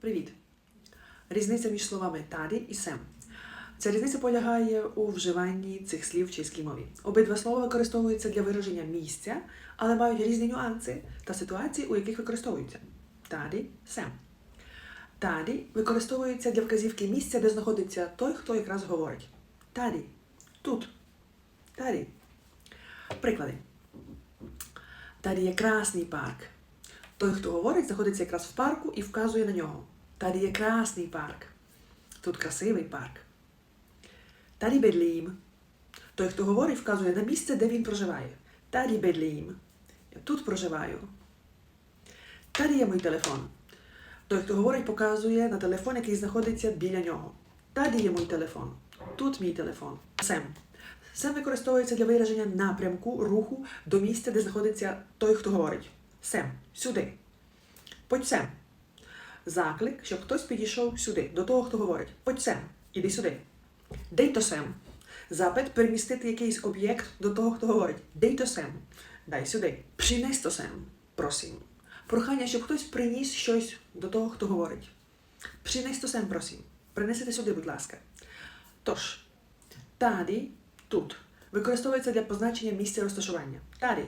Привіт! Різниця між словами таді і сем. Ця різниця полягає у вживанні цих слів в чеській мові. Обидва слова використовуються для вираження місця, але мають різні нюанси та ситуації, у яких використовуються. Таді сем. Таді використовується для вказівки місця, де знаходиться той, хто якраз говорить. Таді. Тут. Таді. Приклади. Таді є красний парк. Той, хто говорить, знаходиться якраз в парку і вказує на нього. Таді є красний парк. Тут красивий парк. Таді бедлім. Той, хто говорить, вказує на місце, де він проживає. Таді бедлім. Я тут проживаю. Таді є мій телефон. Той, хто говорить, показує на телефон, який знаходиться біля нього. Таді є мій телефон. Тут мій телефон. Сем. Сем використовується для вираження напрямку руху до місця, де знаходиться той, хто говорить. Сем. Сюди. Подь сем. Заклик, щоб хтось підійшов сюди, до того, хто говорить. Подь сем. Іди сюди. Дейто сем. Запит перемістити якийсь об'єкт до того, хто говорить. Дейто сем. Дай сюди. Принесто сем. Просим. Прохання, щоб хтось приніс щось до того, хто говорить. Принесто сем, просим. Принесите сюди, будь ласка. Тож, таді тут використовується для позначення місця розташування. Таді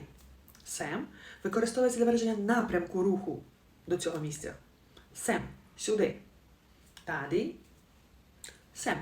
сем використовується для вираження напрямку руху до цього місця. Сем сюди. Таді сем.